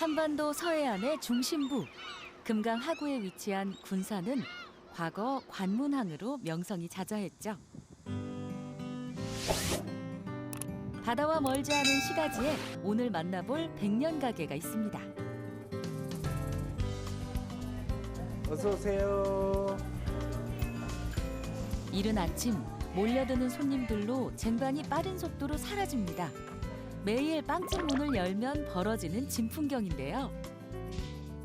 한반도 서해안의 중심부 금강 하구에 위치한 군산은 과거 관문항으로 명성이 자자했죠. 바다와 멀지 않은 시가지에 오늘 만나볼 백년 가게가 있습니다. 어서 오세요. 이른 아침 몰려드는 손님들로 쟁반이 빠른 속도로 사라집니다. 매일 빵집 문을 열면 벌어지는 진풍경인데요.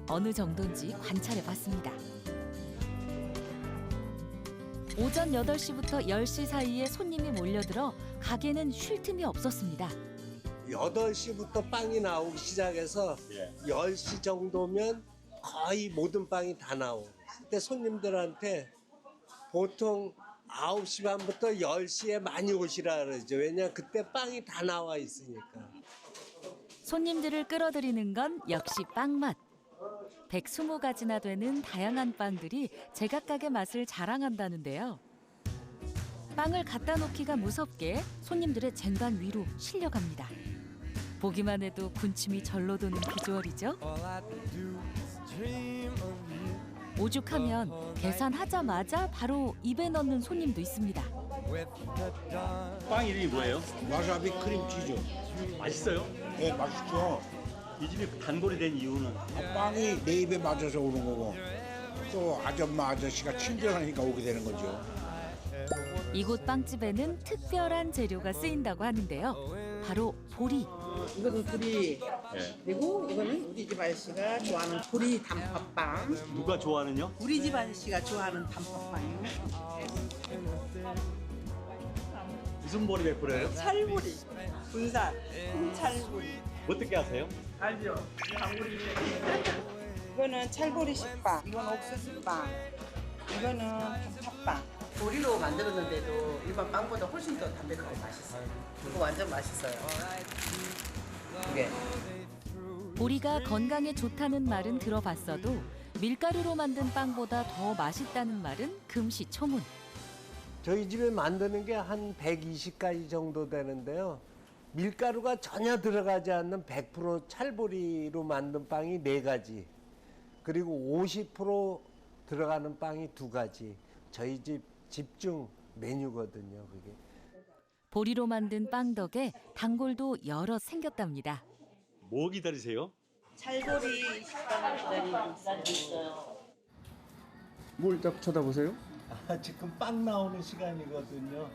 어느 정도인지 관찰해 봤습니다. 오전 8시부터 10시 사이에 손님이 몰려들어 가게는 쉴 틈이 없었습니다. 8시부터 빵이 나오기 시작해서 예. 10시 정도면 거의 모든 빵이 다 나오고 그때 손님들한테 보통 9시 반부터 10시에 많이 오시라 그러죠. 왜냐 그때 빵이 다 나와 있으니까. 손님들을 끌어들이는 건 역시 빵맛. 120가지나 되는 다양한 빵들이 제각각의 맛을 자랑한다는데요. 빵을 갖다 놓기가 무섭게 손님들의 쟁반 위로 실려갑니다. 보기만 해도 군침이 절로 도는 비주얼이죠. 오죽하면 계산하자마자 바로 입에 넣는 손님도 있습니다. 빵 이름이 뭐예요? 와사비 크림치즈. 맛있어요? 예, 맛있죠. 이 집이 단골이 된 이유는 아, 빵이 내 입에 맞아서 오는 거고 또 아줌마 아저씨가 친절하니까 오게 되는 거죠. 이곳 빵집에는 특별한 재료가 쓰인다고 하는데요. 바로 보리. 이거는 보리 예. 그리고 이거는 우리 집 아저씨가 좋아하는 보리 단팥빵 누가 좋아하는요? 우리 집 아저씨가 좋아하는 단팥빵이요 무슨 보리 베풀어요? 찰보리 군산 콩찰보리 어떻게 하세요? 알죠 방울이 이거는 찰보리 식빵 이건 옥수수빵 이거는 단팥빵 보리로 만들었는데도 일반 빵보다 훨씬 더 담백하고 맛있어요 이거 완전 맛있어요 이게 보리가 건강에 좋다는 말은 들어봤어도 밀가루로 만든 빵보다 더 맛있다는 말은 금시초문. 저희 집에 만드는 게 한 120가지 정도 되는데요. 밀가루가 전혀 들어가지 않는 100% 찰보리로 만든 빵이 4가지. 그리고 50% 들어가는 빵이 2가지. 저희 집 집중 메뉴거든요, 그게. 보리로 만든 빵 덕에 단골도 여럿 생겼답니다. 뭐 기다리세요? 찰보리 식빵을 기다리고 있어요 뭘 딱 쳐다보세요? 아, 지금 빵 나오는 시간이거든요.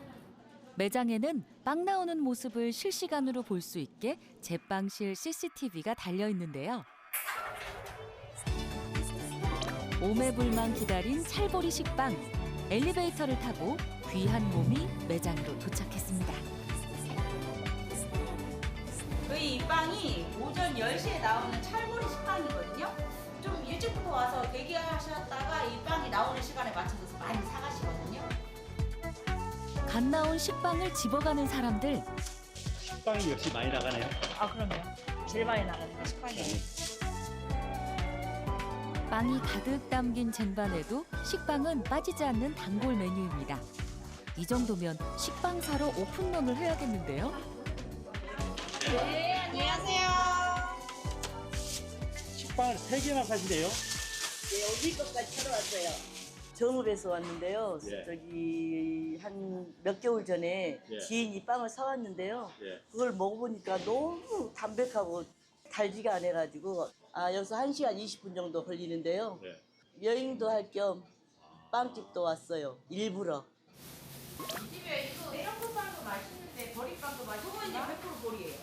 매장에는 빵 나오는 모습을 실시간으로 볼 수 있게 제빵실 CCTV가 달려 있는데요. 오매불망 기다린 찰보리 식빵. 엘리베이터를 타고 귀한 몸이 매장으로 도착했습니다. 저희 이 빵이 오전 10시에 나오는 찰보리 식빵이거든요. 좀 일찍부터 와서 대기하셨다가 이 빵이 나오는 시간에 맞춰서 많이 사가시거든요. 갓 나온 식빵을 집어가는 사람들. 식빵이 역시 많이 나가네요. 아 그럼요. 제일 많이 나가는 게 식빵이에요. 빵이 가득 담긴 쟁반에도 식빵은 빠지지 않는 단골 메뉴입니다. 이 정도면 식빵 사러 오픈런을 해야겠는데요. 네 안녕하세요. 식빵을 세 개나 사시네요. 네, 어디 것까지 사러 왔어요. 정읍에서 왔는데요. 예. 저기 한 몇 개월 전에 예. 지인이 빵을 사왔는데요. 예. 그걸 먹어보니까 너무 담백하고 달지가 않아가지고 아 여기서 1시간 20분 정도 걸리는데요. 네. 여행도 할 겸 빵집도 왔어요. 일부러. 이 집에 이거 메론빵도 맛있는데 보리빵도 맛있고 이거 이제 100% 보리예요.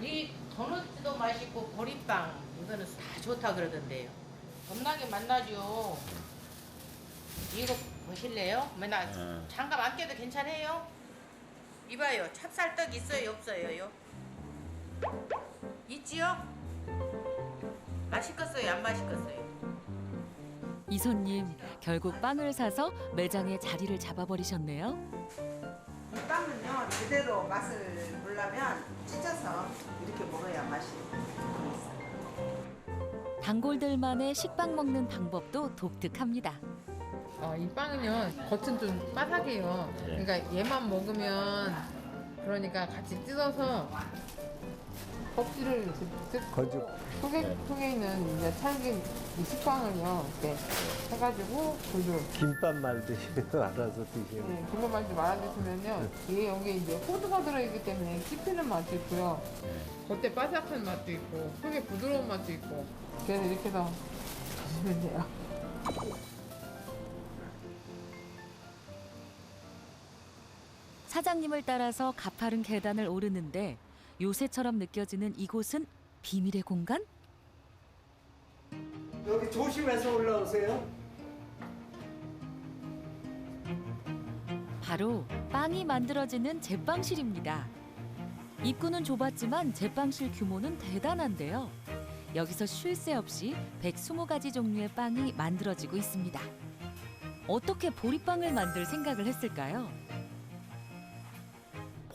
이 도넛도 맛있고 보리빵 이거는 다 좋다 그러던데요. 겁나게 만나죠. 이거 보실래요? 맨날 네. 장갑 안 껴도 괜찮아요? 이봐요. 찹쌀떡 있어요, 없어요? 있지요? 맛있겠어요, 안 맛있겠어요? 이 손님 결국 빵을 사서 매장에 자리를 잡아버리셨네요. 이 빵은요 제대로 맛을 보려면 찢어서 이렇게 먹어야 맛이 단골들만의 식빵 먹는 방법도 독특합니다. 어, 이 빵은요 겉은 좀 바삭해요. 예. 그러니까 얘만 먹으면 그러니까 같이 뜯어서 껍질을 이렇게 뜯고. 속에 속에 있는 이제 찰긴 이 식빵을요 이렇게 해가지고 굴을 김밥 말듯이 알아서 드시면. 네, 그거 말지 말아주시면요. 이게 여기 이제 호두가 들어있기 때문에 씹히는 맛도 있고요. 겉에 바삭한 맛도 있고 속에 부드러운 맛도 있고. 그래서 이렇게 해서 드시면 돼요. 사장님을 따라서 가파른 계단을 오르는데 요새처럼 느껴지는 이곳은 비밀의 공간? 여기 조심해서 올라오세요. 바로 빵이 만들어지는 제빵실입니다. 입구는 좁았지만 제빵실 규모는 대단한데요. 여기서 쉴 새 없이 120가지 종류의 빵이 만들어지고 있습니다. 어떻게 보리빵을 만들 생각을 했을까요?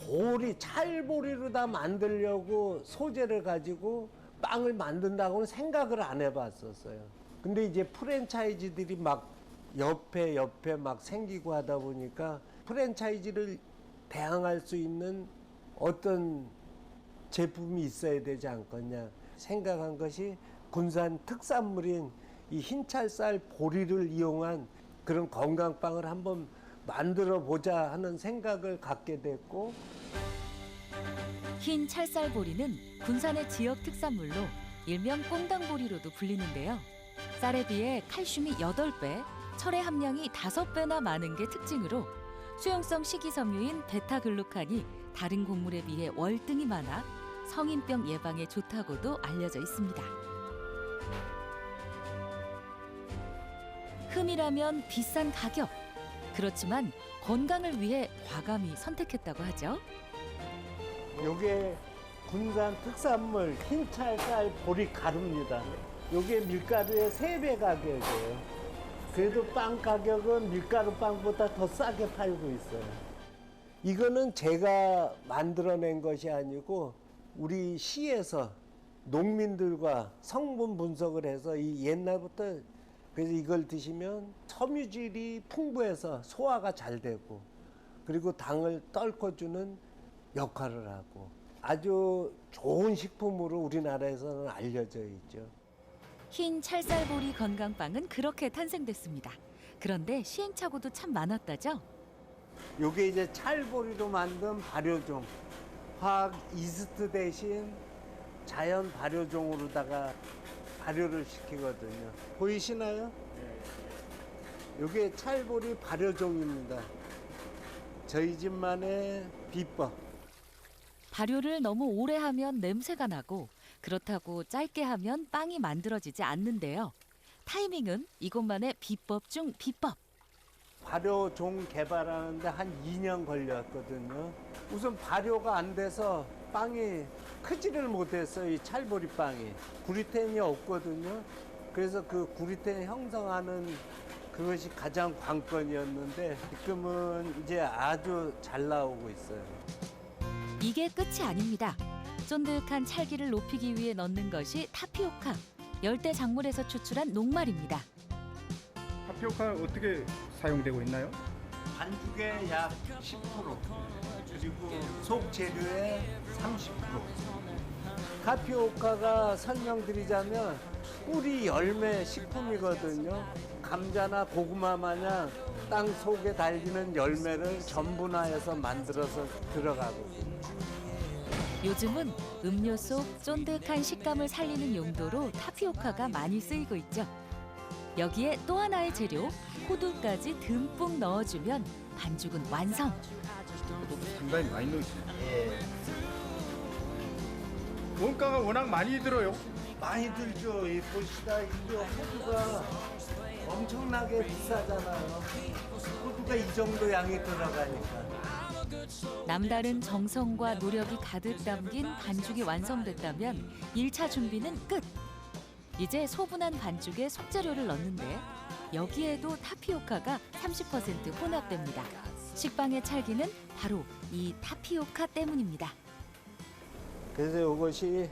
보리, 찰보리로 다 만들려고 소재를 가지고 빵을 만든다고는 생각을 안 해봤었어요. 근데 이제 프랜차이즈들이 막 옆에 옆에 막 생기고 하다 보니까 프랜차이즈를 대항할 수 있는 어떤 제품이 있어야 되지 않겠냐 생각한 것이 군산 특산물인 이 흰찰쌀 보리를 이용한 그런 건강빵을 한번 만들어 보자 하는 생각을 갖게 됐고 흰 찰쌀보리는 군산의 지역 특산물로 일명 꽁당보리로도 불리는데요. 쌀에 비해 칼슘이 8배, 철의 함량이 5배나 많은 게 특징으로 수용성 식이섬유인 베타글루칸이 다른 곡물에 비해 월등히 많아 성인병 예방에 좋다고도 알려져 있습니다. 흠이라면 비싼 가격. 그렇지만 건강을 위해 과감히 선택했다고 하죠. 요게 군산 특산물 흰찰쌀 보리 가루입니다. 요게 밀가루의 세 배 가격이에요. 그래도 빵 가격은 밀가루 빵보다 더 싸게 팔고 있어요. 이거는 제가 만들어낸 것이 아니고 우리 시에서 농민들과 성분 분석을 해서 이 옛날부터 그래서 이걸 드시면 섬유질이 풍부해서 소화가 잘 되고 그리고 당을 떨궈주는 역할을 하고 아주 좋은 식품으로 우리나라에서는 알려져 있죠. 흰 찰쌀보리 건강빵은 그렇게 탄생됐습니다. 그런데 시행착오도 참 많았다죠. 요게 이제 찰보리로 만든 발효종. 화학 이스트 대신 자연 발효종으로다가 발효를 시키거든요. 보이시나요? 요게 찰보리 발효종입니다. 저희 집만의 비법. 발효를 너무 오래 하면 냄새가 나고 그렇다고 짧게 하면 빵이 만들어지지 않는데요. 타이밍은 이것만의 비법 중 비법. 발효종 개발하는데 한 2년 걸렸거든요. 우선 발효가 안 돼서 빵이 크지를 못했어요. 이 찰보리 빵이. 구리텐이 없거든요. 그래서 그 구리텐 형성하는 그것이 가장 관건이었는데 지금은 이제 아주 잘 나오고 있어요. 이게 끝이 아닙니다. 쫀득한 찰기를 높이기 위해 넣는 것이 타피오카. 열대 작물에서 추출한 녹말입니다. 타피오카 어떻게 사용되고 있나요? 반죽의 약 10% 그리고 속 재료의 30% 타피오카가 설명드리자면 뿌리 열매 식품이거든요 감자나 고구마 마냥 땅 속에 달리는 열매를 전분화해서 만들어서 들어가거든요 요즘은 음료 속 쫀득한 식감을 살리는 용도로 타피오카가 많이 쓰이고 있죠. 여기에 또 하나의 재료, 호두까지 듬뿍 넣어주면 반죽은 완성. 상당히 많이 넣으시네요. 원가가 워낙 많이 들어요. 많이 들죠 이 보시다 이게 호두가 엄청나게 비싸잖아요 호두가 이 정도 양이 들어가니까 남다른 정성과 노력이 가득 담긴 반죽이 완성됐다면 일차 준비는 끝. 이제 소분한 반죽에 속재료를 넣는데 여기에도 타피오카가 30% 혼합됩니다. 식빵의 찰기는 바로 이 타피오카 때문입니다. 그래서 이것이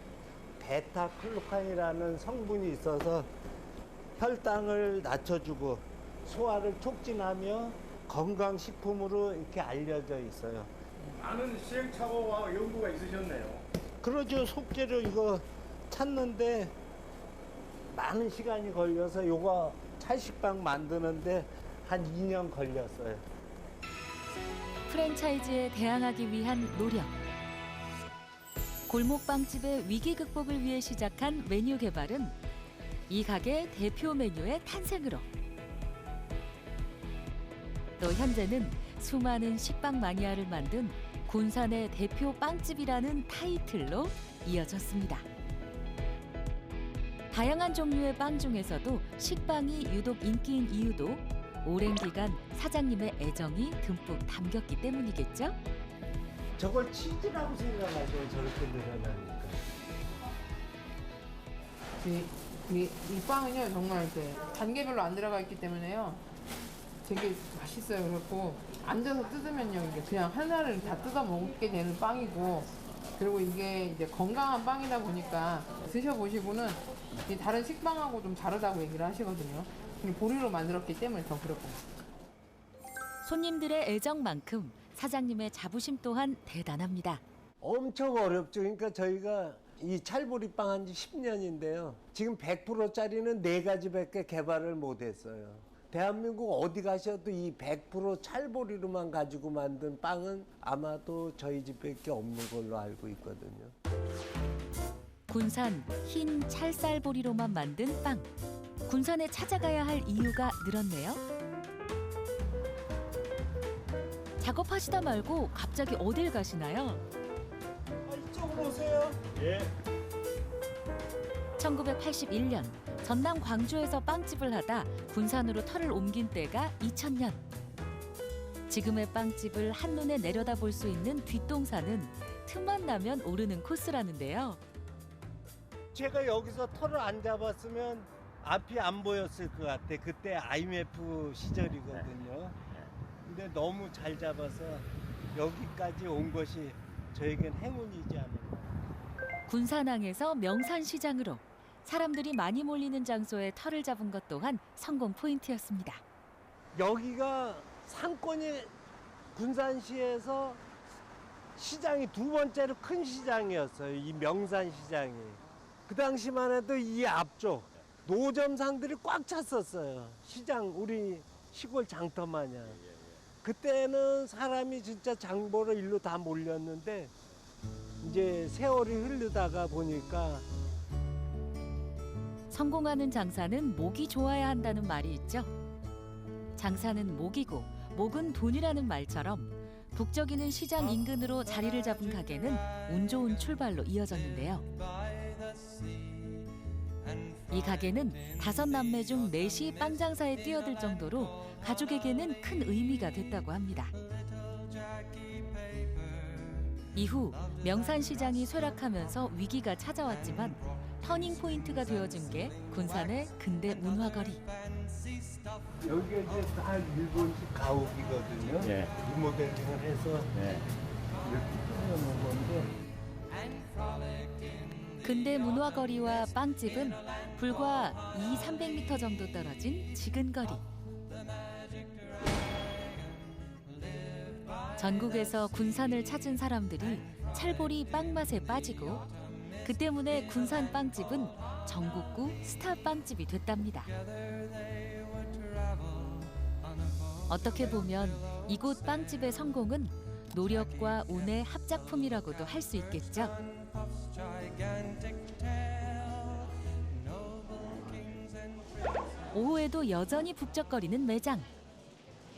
베타클로칸이라는 성분이 있어서 혈당을 낮춰주고 소화를 촉진하며 건강식품으로 이렇게 알려져 있어요. 많은 시행착오와 연구가 있으셨네요. 그러죠. 속재료 이거 찾는데 많은 시간이 걸려서 요거 찰식빵 만드는데 한 2년 걸렸어요. 프랜차이즈에 대항하기 위한 노력. 골목빵집의 위기 극복을 위해 시작한 메뉴 개발은 이 가게 대표 메뉴의 탄생으로 또 현재는 수많은 식빵 마니아를 만든 군산의 대표 빵집이라는 타이틀로 이어졌습니다. 다양한 종류의 빵 중에서도 식빵이 유독 인기인 이유도 오랜 기간 사장님의 애정이 듬뿍 담겼기 때문이겠죠? 저걸 치즈라고 생각하죠. 저렇게 늘어나니까. 이, 이, 이 빵은요 정말 이렇게 단계별로 안 들어가 있기 때문에요 되게 맛있어요 그렇고 앉아서 뜯으면요 이게 그냥 하나를 다 뜯어 먹게 되는 빵이고 그리고 이게 이제 건강한 빵이다 보니까 드셔보시고는 이 다른 식빵하고 좀 다르다고 얘기를 하시거든요 보리로 만들었기 때문에 더 그렇고 손님들의 애정만큼 사장님의 자부심 또한 대단합니다. 엄청 어렵죠. 그러니까 저희가 이 찰보리빵 한 지 10년인데요. 지금 100%짜리는 네 가지밖에 개발을 못 했어요. 대한민국 어디 가셔도 이 100% 찰보리로만 가지고 만든 빵은 아마도 저희 집밖에 없는 걸로 알고 있거든요. 군산 흰 찰쌀보리로만 만든 빵. 군산에 찾아가야 할 이유가 늘었네요. 작업하시다 말고 갑자기 어딜 가시나요? 이쪽으로 오세요. 예. 1981년 전남 광주에서 빵집을 하다 군산으로 터를 옮긴 때가 2000년. 지금의 빵집을 한눈에 내려다볼 수 있는 뒷동산은 틈만 나면 오르는 코스라는데요. 제가 여기서 털을 안 잡았으면 앞이 안 보였을 것 같아. 그때 IMF 시절이거든요. 근데 너무 잘 잡아서 여기까지 온 것이 저에겐 행운이지 않을까. 군산항에서 명산시장으로 사람들이 많이 몰리는 장소에 터를 잡은 것 또한 성공 포인트였습니다. 여기가 상권이 군산시에서 시장이 두 번째로 큰 시장이었어요. 이 명산 시장이. 그 당시만 해도 이 앞쪽 노점상들이 꽉 찼었어요. 시장 우리 시골 장터 마냥. 그때는 사람이 진짜 장보러 일로 다 몰렸는데 이제 세월이 흐르다가 보니까 성공하는 장사는 목이 좋아야 한다는 말이 있죠. 장사는 목이고 목은 돈이라는 말처럼 북적이는 시장 인근으로 자리를 잡은 가게는 운 좋은 출발로 이어졌는데요. 이 가게는 다섯 남매 중 넷이 빵 장사에 뛰어들 정도로 가족에게는 큰 의미가 됐다고 합니다. 이후 명산시장이 쇠락하면서 위기가 찾아왔지만 터닝 포인트가 되어준 게 군산의 근대 문화거리. 여기가 이제 다 일본식 가옥이거든요. 예. 리모델링을 해서 네. 이렇게 꾸며놓은 건데 근대 문화거리와 빵집은 불과 2, 300m 정도 떨어진 지근거리. 전국에서 군산을 찾은 사람들이 찰보리 빵 맛에 빠지고 그 때문에 군산 빵집은 전국구 스타 빵집이 됐답니다. 어떻게 보면 이곳 빵집의 성공은 노력과 운의 합작품이라고도 할 수 있겠죠. 오후에도 여전히 북적거리는 매장.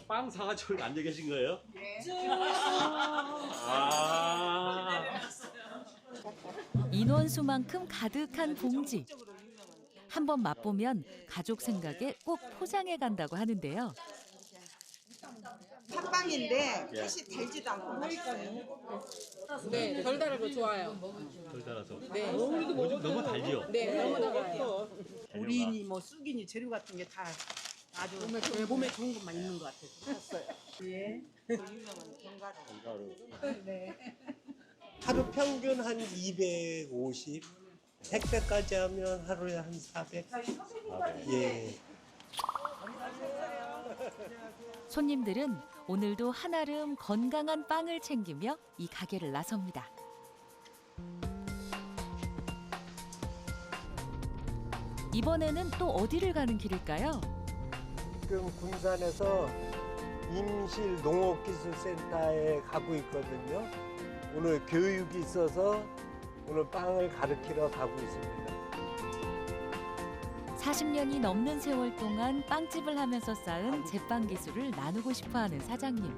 빵 사가지고 앉아 계신 거예요? 네. 아. 인원수만큼 가득한 봉지. 한번 맛보면 가족 생각에 꼭 포장해 간다고 하는데요. 팥빵인데 사실 달지도 않고 맛있어요. 네, 덜 달고 좋아요. 덜 달아서. 네. 너무 달지요? 네, 너무 달아요. 우리니 뭐 쑥이니 재료 같은 게 다 아주 몸에, 몸에 좋은 것만 있는 것 같아서 샀어요. 예. 견과류. 하루 평균 한 250, 100대까지 하면 하루에 한 400. 예. 손님들은 오늘도 한아름 건강한 빵을 챙기며 이 가게를 나섭니다. 이번에는 또 어디를 가는 길일까요? 지금 군산에서 임실 농업기술센터에 가고 있거든요. 오늘 교육이 있어서 오늘 빵을 가르치러 가고 있습니다. 40년이 넘는 세월 동안 빵집을 하면서 쌓은 제빵 기술을 나누고 싶어하는 사장님.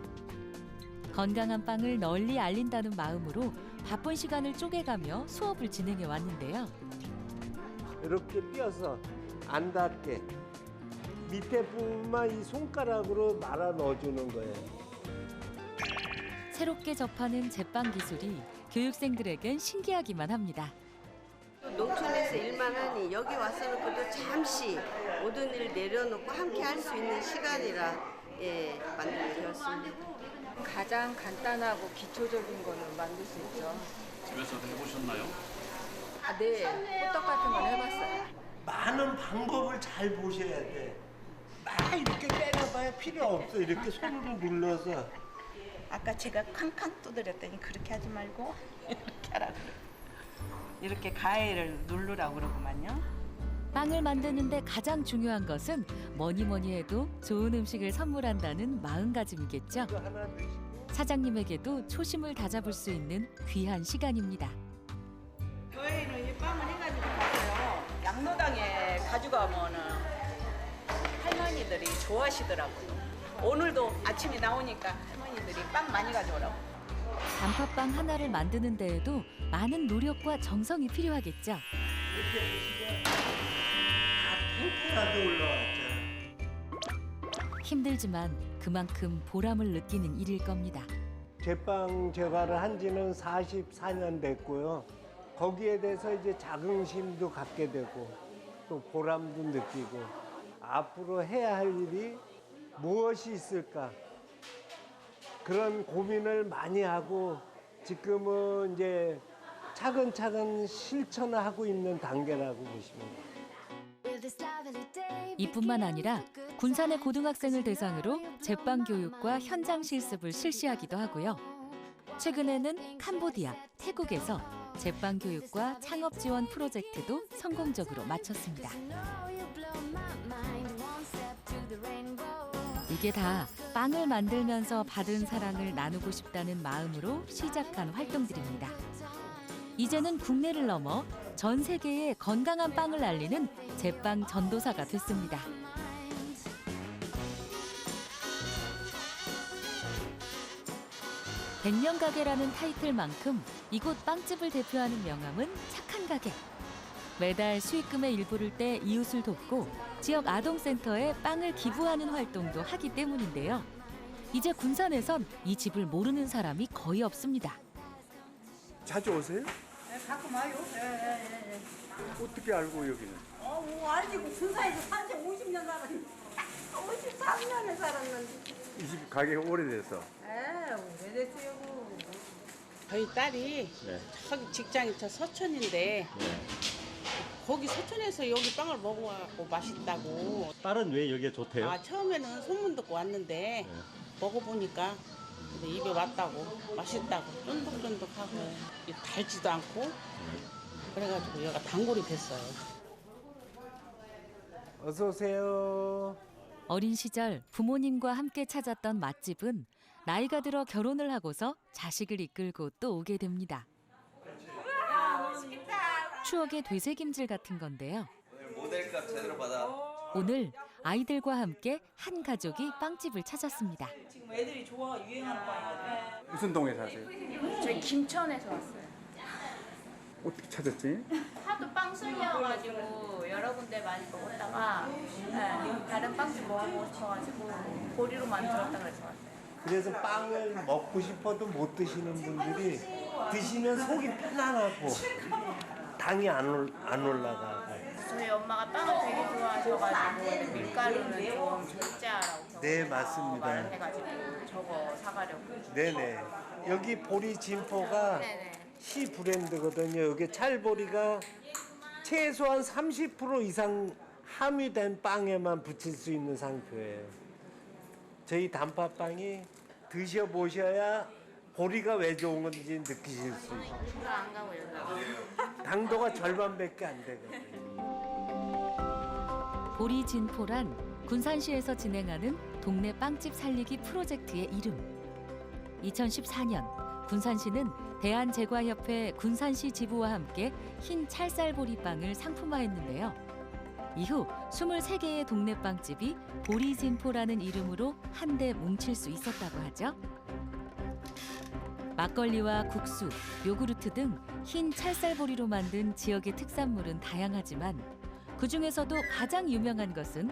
건강한 빵을 널리 알린다는 마음으로 바쁜 시간을 쪼개가며 수업을 진행해 왔는데요. 이렇게 띄어서 안 닿게 밑에 부분만 이 손가락으로 말아 넣어주는 거예요. 새롭게 접하는 제빵 기술이 교육생들에겐 신기하기만 합니다. 농촌에서 일만 하니 여기 와서는 그래도 잠시 모든 일 내려놓고 함께 할 수 있는 시간이라 예, 만들게 되었습니다. 가장 간단하고 기초적인 거는 만들 수 있죠. 집에서 해보셨나요? 아, 네, 호떡 같은 건 해봤어요. 많은 방법을 잘 보셔야 돼. 막 이렇게 때려봐야 필요 없어. 이렇게 손으로 눌러서. 아까 제가 칸칸 두드렸더니 그렇게 하지 말고 이렇게 하라 그래. 이렇게 가해를 누르라고 그러구만요. 빵을 만드는데 가장 중요한 것은 뭐니 뭐니 해도 좋은 음식을 선물한다는 마음가짐이겠죠. 사장님에게도 초심을 다잡을 수 있는 귀한 시간입니다. 빵을 해가지고 가서요. 양로당에 가져가면은 할머니들이 좋아하시더라고요. 오늘도 아침에 나오니까 할머니들이 빵 많이 가져오라고. 단팥빵 하나를 만드는 데에도 많은 노력과 정성이 필요하겠죠. 힘들지만 그만큼 보람을 느끼는 일일 겁니다. 제빵 제과를 한 지는 44년 됐고요. 거기에 대해서 이제 자긍심도 갖게 되고 또 보람도 느끼고 앞으로 해야 할 일이 무엇이 있을까 그런 고민을 많이 하고 지금은 이제 차근차근 실천을 하고 있는 단계라고 보시면 돼요. 이뿐만 아니라 군산의 고등학생을 대상으로 제빵 교육과 현장 실습을 실시하기도 하고요. 최근에는 캄보디아, 태국에서 제빵 교육과 창업 지원 프로젝트도 성공적으로 마쳤습니다. 이게 다 빵을 만들면서 받은 사랑을 나누고 싶다는 마음으로 시작한 활동들입니다. 이제는 국내를 넘어 전 세계에 건강한 빵을 알리는 제빵 전도사가 됐습니다. 백년 가게라는 타이틀만큼 이곳 빵집을 대표하는 명함은 착한 가게. 매달 수익금의 일부를 떼 이웃을 돕고 지역 아동센터에 빵을 기부하는 활동도 하기 때문인데요. 이제 군산에선 이 집을 모르는 사람이 거의 없습니다. 자주 오세요? 네, 가끔 와요. 예, 예, 예. 어떻게 알고 여기는? 어, 뭐 알지. 그 군사에서 산지 50년 살았는데. 53년을 살았는데. 이집 가게 오래돼서. 에, 오래됐어요. 뭐. 저희 딸이 네. 저기 직장이 저 서촌인데 거기 서촌에서 여기 빵을 먹어갖고 맛있다고 딸은 왜 여기가 좋대요? 아 처음에는 소문 듣고 왔는데 먹어보니까 근데 입에 왔다고 맛있다고 쫀득쫀득하고 이 달지도 않고 그래가지고 여기가 단골이 됐어요. 어서 오세요. 어린 시절 부모님과 함께 찾았던 맛집은 나이가 들어 결혼을 하고서 자식을 이끌고 또 오게 됩니다. 추억의 되새김질 같은 건데요. 모델값 제대로 받아. 오늘 아이들과 함께 한 가족이 빵집을 찾았습니다. 지금 애들이 좋아 유행하는 빵이거든요. 무슨 동에 사세요? 저희 김천에서 왔어요. 어떻게 찾았지? 하도 빵 술려가지고 여러 군데 많이 먹었다가 네, 다른 빵집 먹어보고 싶어가지고 보리로 만들었다 그래서 왔어요. 그래서 빵을 먹고 싶어도 못 드시는 분들이 드시면 속이 편안하고 당이 안, 올, 안 올라가고 저희 엄마가 빵을 되게 좋아하셔가지고 밀가루는 좀 절제하라고 네 맞습니다. 말을 해가지고 저거 사가려고. 네네 여기 보리 진포가 네네. 시 브랜드거든요. 여기 찰보리가 최소한 30% 이상 함유된 빵에만 붙일 수 있는 상표예요. 저희 단팥빵이 드셔보셔야 보리가 왜 좋은 건지 느끼실 수 있어요. 여기. 당도가 절반밖에 안 되거든요. 보리 진포란 군산시에서 진행하는 동네 빵집 살리기 프로젝트의 이름. 2014년 군산시는 대한제과협회 군산시 지부와 함께 흰 찰쌀보리빵을 상품화했는데요. 이후 23개의 동네 빵집이 보리 진포라는 이름으로 한데 뭉칠 수 있었다고 하죠. 막걸리와 국수, 요구르트 등 흰 찰쌀보리로 만든 지역의 특산물은 다양하지만 그 중에서도 가장 유명한 것은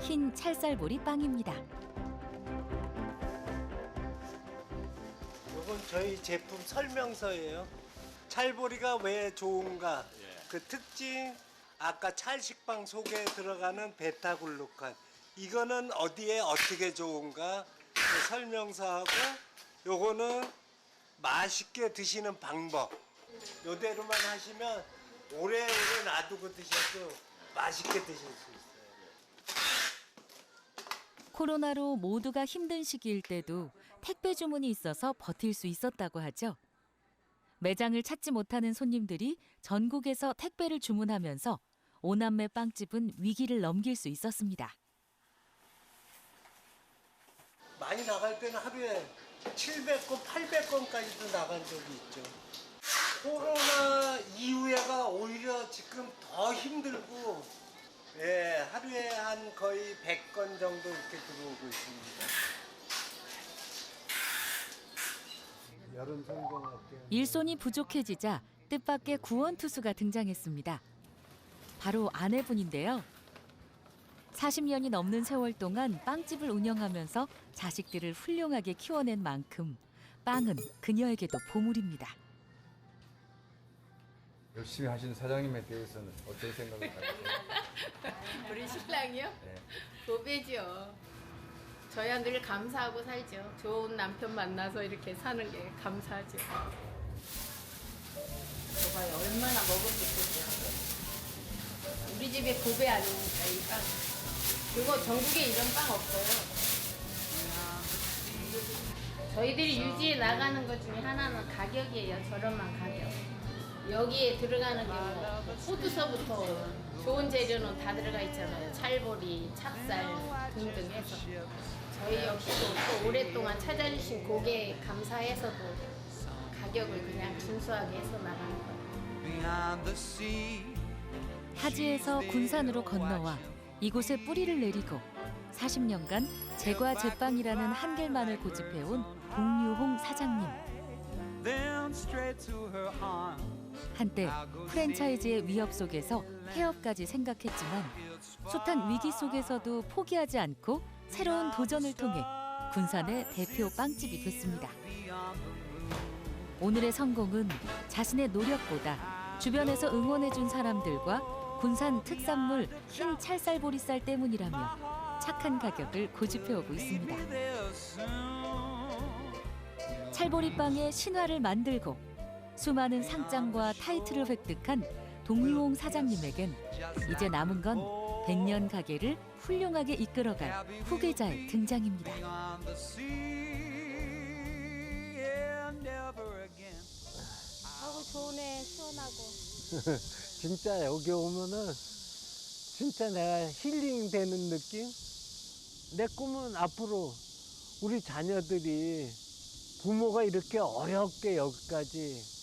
흰 찰쌀보리 빵입니다. 이건 저희 제품 설명서예요. 찰보리가 왜 좋은가? 그 특징 아까 찰식빵 속에 들어가는 베타글루칸 이거는 어디에 어떻게 좋은가? 그 설명서하고 요거는 맛있게 드시는 방법. 요대로만 하시면 오래오래 놔두고 드셔도 맛있게 드실 수 있어요. 코로나로 모두가 힘든 시기일 때도 택배 주문이 있어서 버틸 수 있었다고 하죠. 매장을 찾지 못하는 손님들이 전국에서 택배를 주문하면서 오남매 빵집은 위기를 넘길 수 있었습니다. 많이 나갈 때는 하루에 700건, 800건까지도 나간 적이 있죠. 코로나 이후에가 오히려 지금 더 힘들고, 예, 하루에 한 거의 100건 정도 이렇게 들어오고 있습니다. 여름 성공할게요. 일손이 부족해지자 뜻밖의 구원 투수가 등장했습니다. 바로 아내분인데요. 40년이 넘는 세월 동안 빵집을 운영하면서 자식들을 훌륭하게 키워낸 만큼 빵은 그녀에게도 보물입니다. 열심히 하시는 사장님에 대해서는 어떤 생각을 가지세요? 우리 신랑이요? 네. 도배죠. 저야 늘 감사하고 살죠. 좋은 남편 만나서 이렇게 사는 게 감사하죠. 저봐요 얼마나 먹고 싶겠어요. 우리 집에 고배 아닙니까 이 빵. 그거 전국에 이런 빵 없어요. 저희들이 유지해 나가는 것 중에 하나는 가격이에요. 저렴한 가격. 여기에 들어가는 게뭐 호두서부터 좋은 재료는 다 들어가 있잖아요. 찰보리, 찹쌀 등등 해서. 저희 역시도 또 오랫동안 찾아주신 고객 감사해서도 가격을 그냥 준수하게 해서 나가는 거예요. 타지에서 군산으로 건너와 이곳에 뿌리를 내리고 40년간 제과 제빵이라는 한글만을 고집해온 동유홍 사장님. 한때 프랜차이즈의 위협 속에서 폐업까지 생각했지만 숱한 위기 속에서도 포기하지 않고 새로운 도전을 통해 군산의 대표 빵집이 됐습니다. 오늘의 성공은 자신의 노력보다 주변에서 응원해준 사람들과 군산 특산물 흰 찰쌀보리쌀 때문이라며 착한 가격을 고집해오고 있습니다. 찰보리빵의 신화를 만들고 수많은 상장과 타이틀을 획득한 동유홍 사장님에겐 이제 남은 건 100년 가게를 훌륭하게 이끌어갈 후계자의 등장입니다. 아우 좋네 시원하고 진짜 여기 오면은 진짜 내가 힐링 되는 느낌? 내 꿈은 앞으로 우리 자녀들이 부모가 이렇게 어렵게 여기까지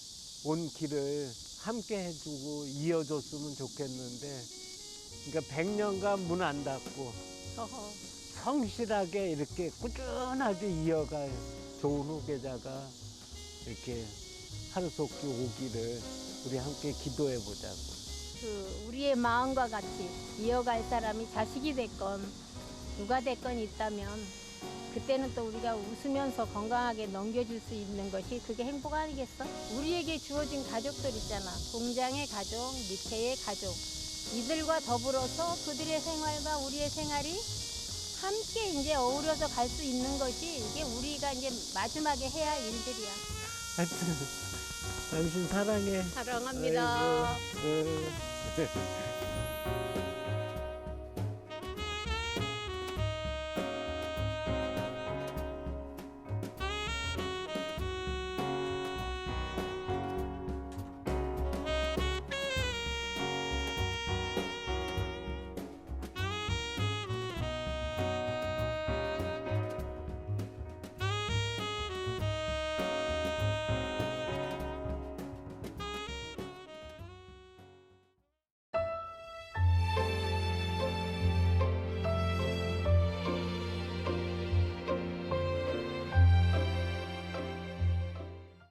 온 길을 함께 해주고 이어줬으면 좋겠는데 그러니까 100년간 문 안 닫고 성실하게 이렇게 꾸준하게 이어갈 좋은 후계자가 이렇게 하루속히 오기를 우리 함께 기도해 보자고. 그 우리의 마음과 같이 이어갈 사람이 자식이 됐건 누가 됐건 있다면 그때는 또 우리가 웃으면서 건강하게 넘겨줄 수 있는 것이 그게 행복 아니겠어? 우리에게 주어진 가족들 있잖아. 공장의 가족, 밑에의 가족. 이들과 더불어서 그들의 생활과 우리의 생활이 함께 이제 어우러져 갈 수 있는 것이 이게 우리가 이제 마지막에 해야 할 일들이야. 하여튼 당신 사랑해. 사랑합니다. 아이고, 네.